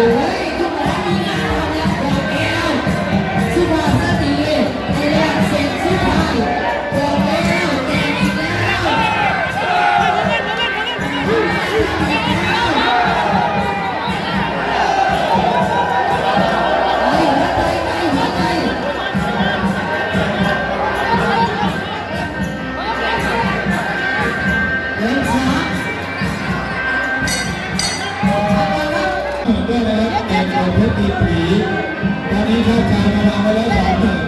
ด้ เข้า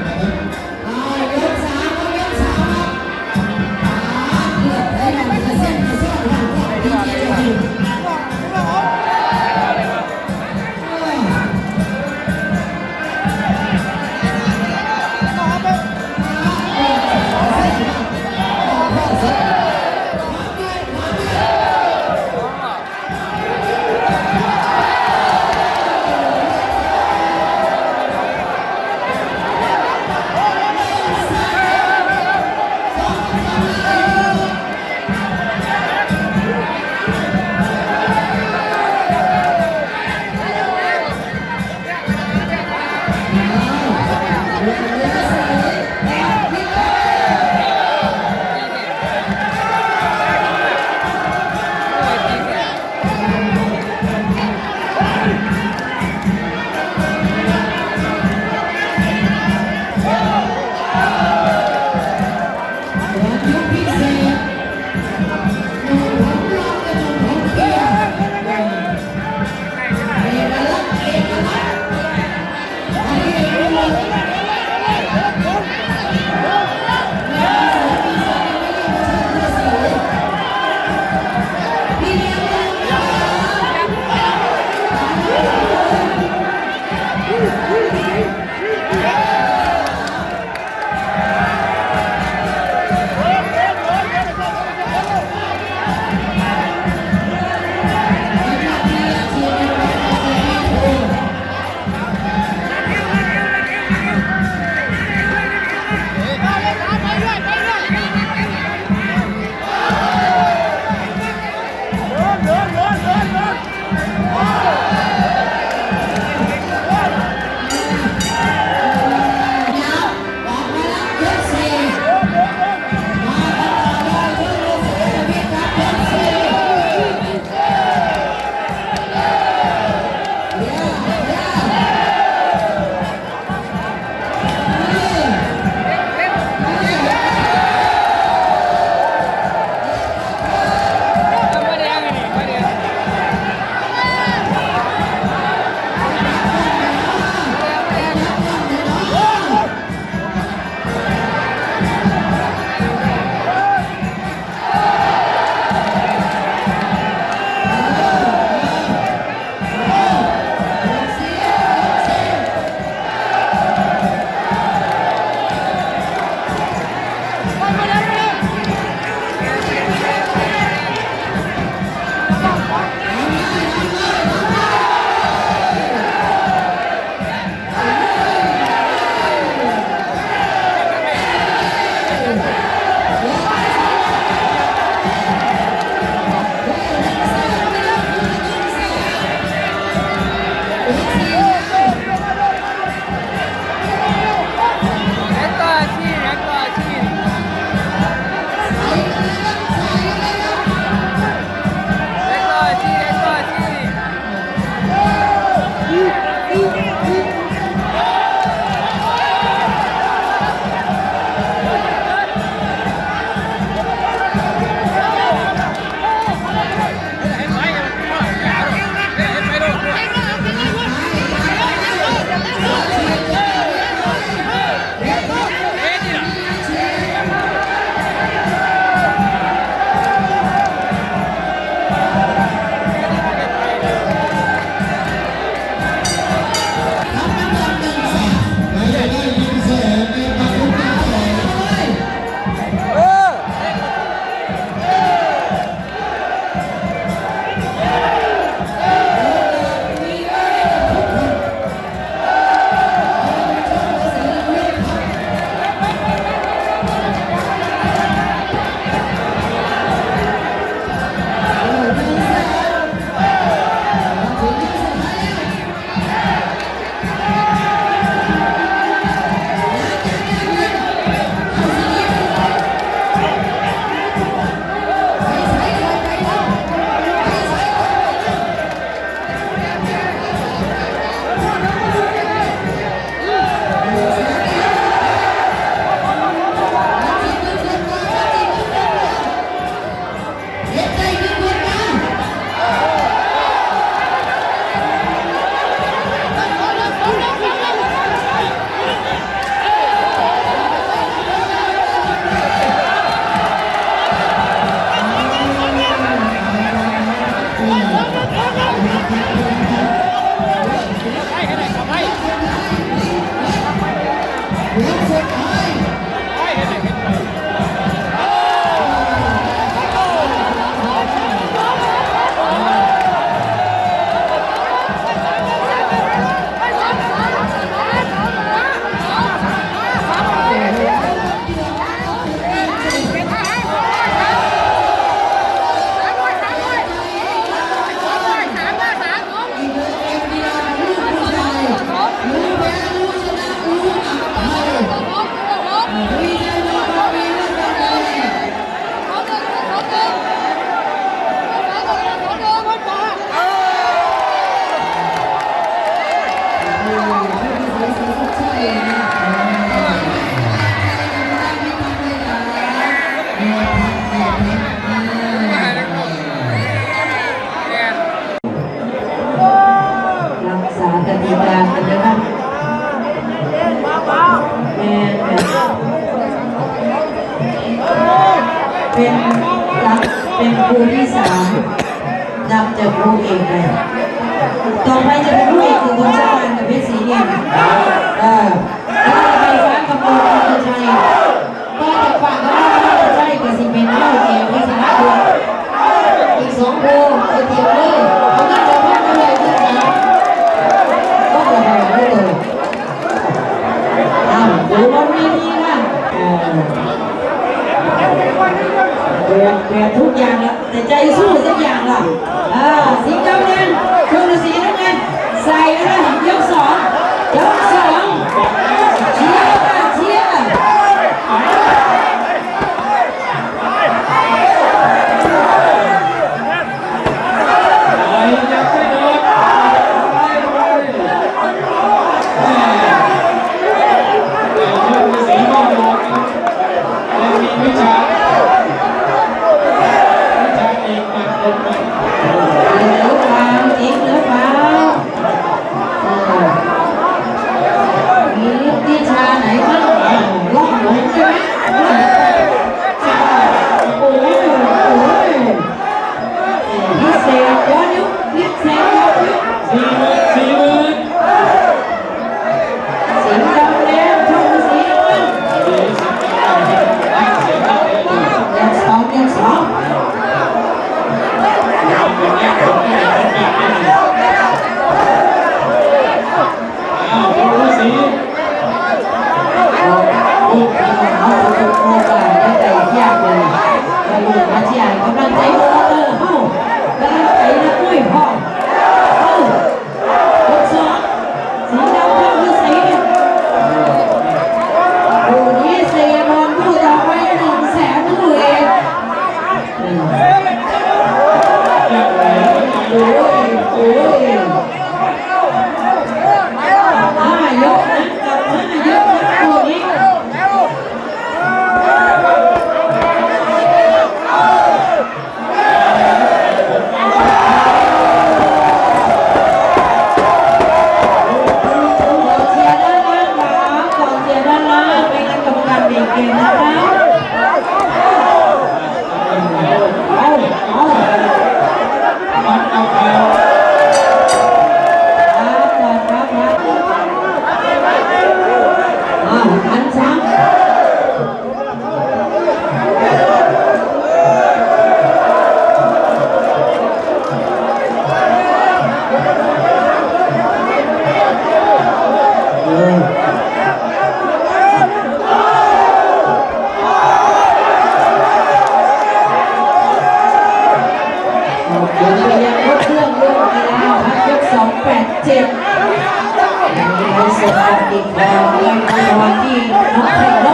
ยังจะได้สดติดแล้วเรียนในวันที่น้องไข่น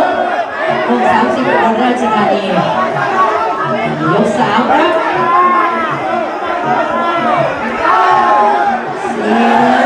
กวงสามสิบคนราชธานียกสามครับเสีย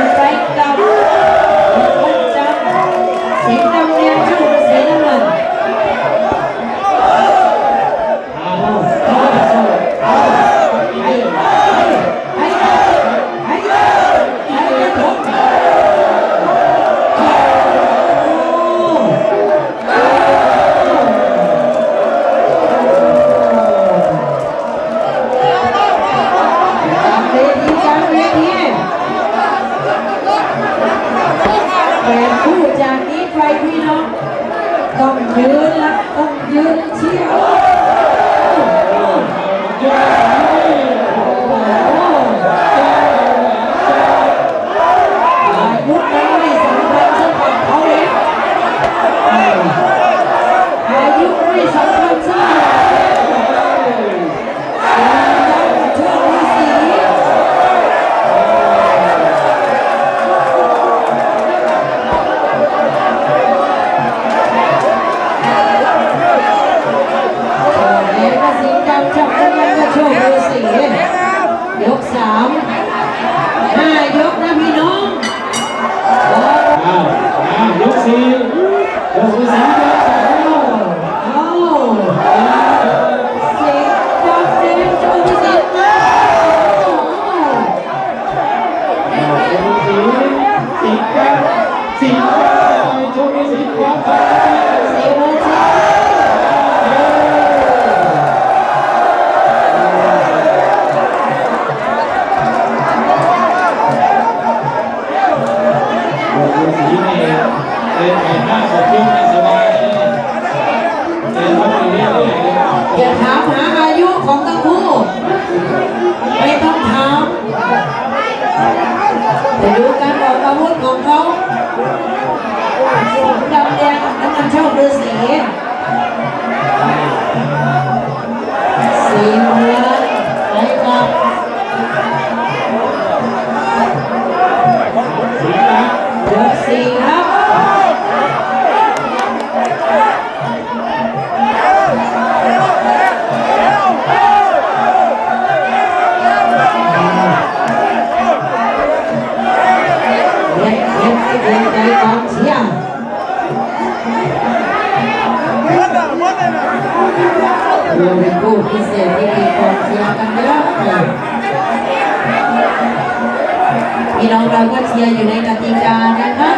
พี่น้องเราก็เชียร์อยู่ในกติกานะคะ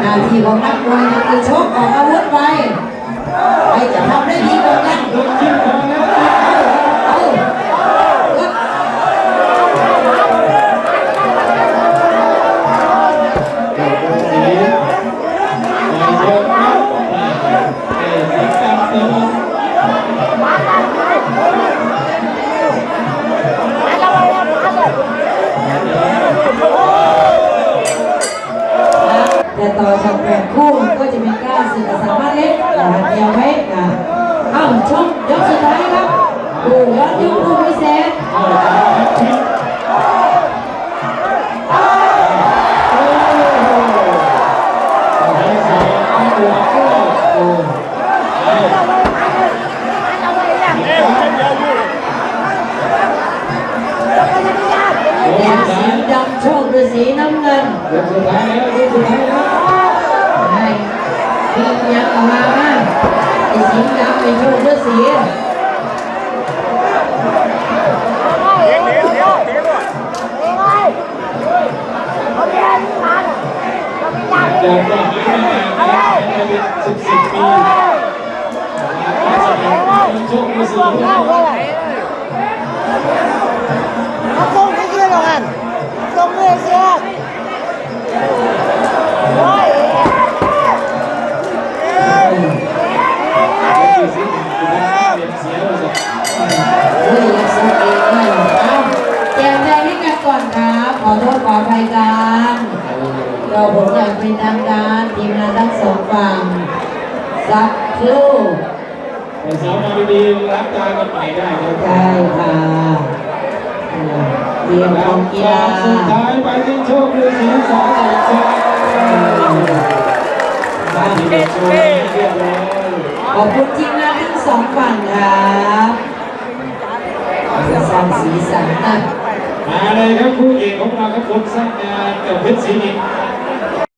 หน้าที่ของนักมวยก็คือชกออกอาวุธไปใครจะทำได้ดีกว่ากัน แต่ต่อจากแบ่งคู่ก็จะมีกล้าศึกสามารถเล็กนะเดียวไว้นะเอ้าชมยกสุดท้ายครับผู้ยอดยกผู้พิเศษแดงสีดำโชคฤาษีน้ำเงินยกสุดท้ายแล้วยกสุดท้ายแล้ว ยังออกมาบ้างไอ้สีดำไอ้โชคฤาษีเดินก็หายไปนานนะใช้ไปสิบสิบปีการแสดงของโชคดีสี Nó không cái kia đâu anh Không người xe Rồi เฮ้ยยังสู้เองเลยเอาแจกใจให้กันก่อนครับขอโทษขออภัยกันเราผมอยากเป็นทางการทีมงานทั้งสองฝั่งสักครู่แต่สาวมาดีๆรับตากันใหม่ได้ครับใช่ค่ะเอ่อเรียนของกีฬาสุดท้ายไปที่โชคดีสีสองต่อสองมาที่เด็กโชว์เรียบร้อยขอบคุณทีมงานทั้งสองฝั่งครับ สร้างสีสันนะมาเลยครับคู่เอกของเราครับบนสร้างงานกับเพชรศรีนิน